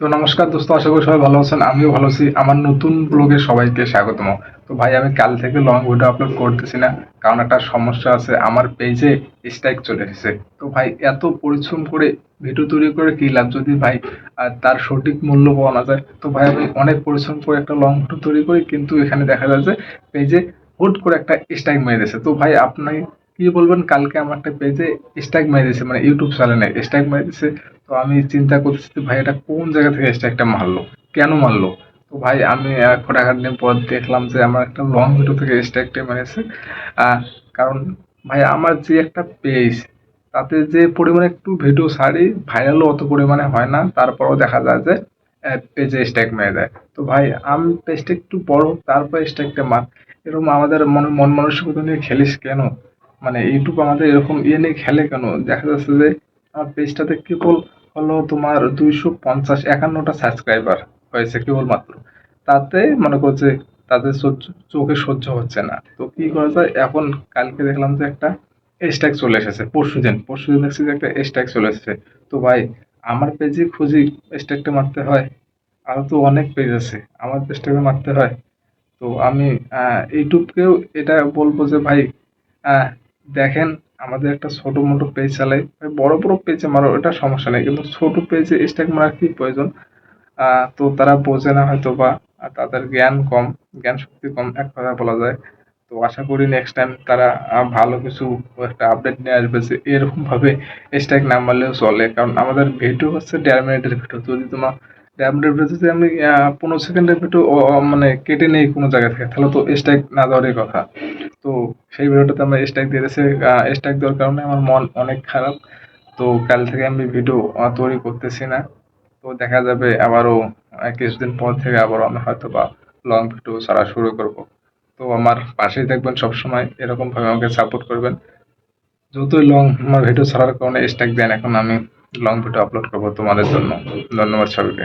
তো নমস্কার দোস্ত, আশা করি সবাই ভালো আছেন। আমিও ভালো আছি। আমার নতুন ব্লগে সবাইকে স্বাগতম। তো ভাই, আমি কাল থেকে লং ভিডিও আপলোড করতেছি না, কারণ একটা সমস্যা আছে। আমার পেজে স্ট্রাইক চলে এসেছে। তো ভাই, এত পরিশ্রম করে ভিডিও তৈরি করে কি লাভ যদি ভাই তার সঠিক মূল্য পাওয়া না যায়? তো ভাই, আমি অনেক পরিশ্রম করে একটা লং ভিডিও তৈরি করি, কিন্তু এখানে দেখা যায় যে পেজে হুট করে একটা স্ট্রাইক মেরে দিয়েছে। তো ভাই, আপনি কি বলবেন, কালকে আমার একটা পেজে স্ট্রাইক মেরে দিয়েছে মানে ইউটিউব চ্যানেলে স্ট্রাইক মেরে দিয়েছে তো আমি চিন্তা করতেছি ভাই, এটা কোন জায়গা থেকে স্ট্রাইকটা মারলো? কেন মারলো? তো ভাই, আমি কটাকার দিন পর দেখলাম যে আমার একটা লং ভিডিও থেকে স্ট্রাইকটা মেরেছে কারণ ভাই, আমার যে একটা পেজ তাতে যে পরিমাণে একটু ভিডিও ছাড়ি ভাইরালও অত পরিমাণে হয় না। তারপরেও দেখা যায় যে পেজে স্ট্রাইক মেরে দেয়। তো ভাই, আমি পেজটা একটু বড়, তারপরে স্ট্রাইকটা মার। এরকম আমাদের মন মন মানসিকতা নিয়ে খেলিস কেন? মানে ইউটিউব আমাদের এরকম ইয়ে নিয়ে খেলে কেন? দেখা যাচ্ছে যে, আমার পেজটাতে কেবল হলো তোমার দুইশো পঞ্চাশ, একান্নটা সাবস্ক্রাইবার হয়েছে কেবলমাত্র। তাতে মনে করছে তাদের চোখে সহ্য হচ্ছে না। তো কি করা যায়? এখন কালকে দেখলাম যে একটা স্ট্যাক চলে এসেছে পরশু দিন পরশু দিন দেখছি যে একটা স্ট্যাক চলে এসেছে। তো ভাই, আমার পেজে খুঁজি স্ট্যাকটা মারতে হয়। আরও তো অনেক পেজ আছে, আমার পেজটাকে মারতে হয়। তো আমি ইউটিউবকেও এটা বলব যে ভাই দেখেন, আমাদের একটা ছোট মোটো পেজ চালাই। বড় বড় পেজে মারো এটা সমস্যা নেই। কিন্তু ছোট পেজে স্ট্যাক মারার কি প্রয়োজন? তো তারা বোঝে না হয়তো বা তাদের জ্ঞান কম, জ্ঞান শক্তি কম, এক কথা বলা যায়। তো আশা করি নেক্সট টাইম তারা ভালো কিছু একটা আপডেট নিয়ে আসবে যে এরকম ভাবে স্ট্যাক না মারলেও চলে। কারণ আমাদের ভিডিও হচ্ছে দেড় মিনিটের ভিডিও যদি তোমার দেড় মিনিটের ভিডিও যদি আমি পনেরো সেকেন্ডের ভিডিও মানে কেটে নেই কোনো জায়গা থেকে, তাহলে তো স্ট্যাক না দেওয়ারই কথা। তো সেই ভিডিওটাতে আমরা স্ট্রাইক দিয়ে দিয়েছে। স্ট্রাইক দেওয়ার কারণে আমার মন অনেক খারাপ। তো কাল থেকে আমি ভিডিও তৈরি করতেছি না। তো দেখা যাবে আবারও কিছুদিন পর থেকে আবারও আমি হয়তো বা লং ভিডিও ছাড়া শুরু করব। তো আমার পাশেই থাকবেন সবসময়। এরকমভাবে আমাকে সাপোর্ট করবেন। যতই লং আমার ভিডিও ছাড়ার কারণে স্ট্রাইক দেন, এখন আমি লং ভিডিও আপলোড করব তোমাদের জন্য। ধন্যবাদ সবাইকে।